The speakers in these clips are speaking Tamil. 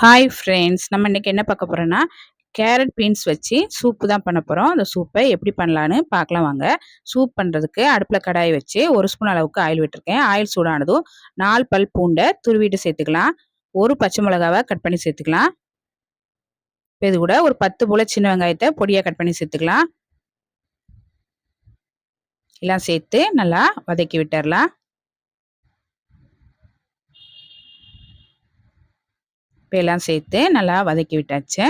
ஹாய் ஃப்ரெண்ட்ஸ் நம்ம இன்றைக்கி என்ன பார்க்க போகிறோன்னா கேரட் பீன்ஸ் வச்சு சூப்பு தான் பண்ண போகிறோம் அந்த சூப்பை எப்படி பண்ணலான்னு பார்க்கலாம் வாங்க. சூப் பண்ணுறதுக்கு அடுப்பில் கடாய் வச்சு ஒரு ஸ்பூன் அளவுக்கு ஆயில் விட்டுருக்கேன். ஆயில் சூடானதும் நாலு பல் பூண்டை துருவிட்டு சேர்த்துக்கலாம். ஒரு பச்சை மிளகாவை கட் பண்ணி சேர்த்துக்கலாம். இது கூட ஒரு பத்து போல் சின்ன வெங்காயத்தை பொடியாக கட் பண்ணி சேர்த்துக்கலாம். எல்லாம் சேர்த்து நல்லா வதக்கி விட்டுறலாம். இப்போ எல்லாம் சேர்த்து நல்லா வதக்கி விட்டாச்சு.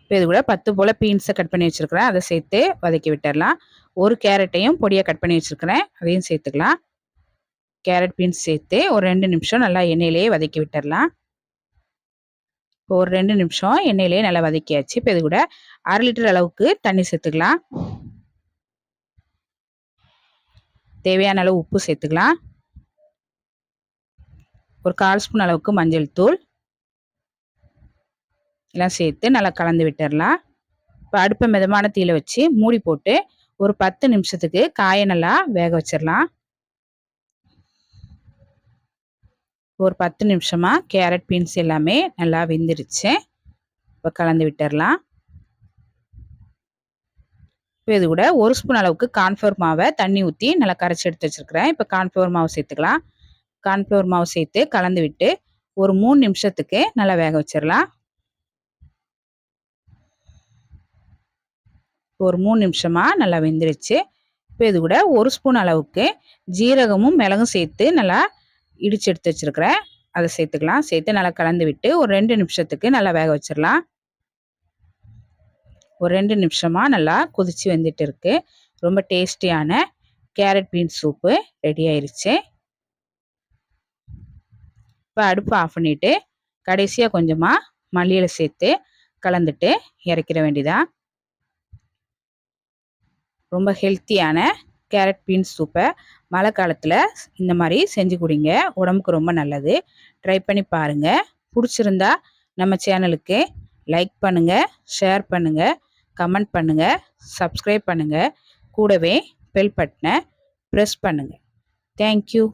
இப்போ இது கூட பத்து போல் பீன்ஸை கட் பண்ணி வச்சுருக்கிறேன். அதை சேர்த்து வதக்கி விட்டுடலாம் ஒரு கேரட்டையும் பொடியாக கட் பண்ணி வச்சுருக்கிறேன். அதையும் சேர்த்துக்கலாம். கேரட் பீன்ஸ் சேர்த்து ஒரு ரெண்டு நிமிஷம் நல்லா எண்ணெயிலேயே வதக்கி விட்டுடலாம் இப்போ ஒரு ரெண்டு நிமிஷம் எண்ணெயிலேயே நல்லா வதக்கியாச்சு. இப்போ இது கூட அரை லிட்டர் அளவுக்கு தண்ணி சேர்த்துக்கலாம். தேவையான அளவு உப்பு சேர்த்துக்கலாம். ஒரு கால் ஸ்பூன் அளவுக்கு மஞ்சள் தூள். எல்லாம் சேர்த்து நல்லா கலந்து விட்டுடலாம் இப்போ அடுப்பை மிதமான தீயில வச்சு மூடி போட்டு ஒரு பத்து நிமிஷத்துக்கு காயை நல்லா வேக வச்சிடலாம் ஒரு பத்து நிமிஷமாக கேரட் பீன்ஸ் எல்லாமே நல்லா வெந்துருச்சு. இப்போ கலந்து விட்டுடலாம் இப்போ இது கூட ஒரு ஸ்பூன் அளவுக்கு கான்ஃபோர் மாவை தண்ணி ஊற்றி நல்லா கரைச்சி எடுத்து வச்சுருக்கிறேன். இப்போ கான்ஃபோர் மாவு சேர்த்துக்கலாம். கார்ன்ஃப்ளவர் மாவு சேர்த்து கலந்து விட்டு ஒரு மூணு நிமிஷத்துக்கு நல்லா வேக வச்சிடலாம். ஒரு மூணு நிமிஷமாக நல்லா வெந்துருச்சு. இப்போ இது கூட ஒரு ஸ்பூன் அளவுக்கு ஜீரகமும் மிளகும் சேர்த்து நல்லா இடிச்சு எடுத்து வச்சுருக்கிறேன். அதை சேர்த்துக்கலாம். சேர்த்து நல்லா கலந்து விட்டு ஒரு ரெண்டு நிமிஷத்துக்கு நல்லா வேக வச்சிடலாம். ஒரு ரெண்டு நிமிஷமாக நல்லா கொதித்து வந்துட்டு இருக்கு. ரொம்ப டேஸ்டியான கேரட் பீன்ஸ் சூப்பு ரெடி ஆயிடுச்சு இப்போ அடுப்பு ஆஃப் பண்ணிவிட்டு கடைசியாக கொஞ்சமாக மல்லியில் சேர்த்து கலந்துட்டு இறக்கிற வேண்டியதான் ரொம்ப ஹெல்த்தியான கேரட் பீன்ஸ் சூப்பை மழை காலத்தில் இந்த மாதிரி செஞ்சு கொடுங்க. உடம்புக்கு ரொம்ப நல்லது. ட்ரை பண்ணி பாருங்கள் பிடிச்சிருந்தா நம்ம சேனலுக்கு லைக் பண்ணுங்கள் ஷேர் பண்ணுங்கள் கமெண்ட் பண்ணுங்கள் சப்ஸ்கிரைப் பண்ணுங்கள் கூடவே பெல் பட்டனை ப்ரெஸ் பண்ணுங்கள் தேங்க்யூ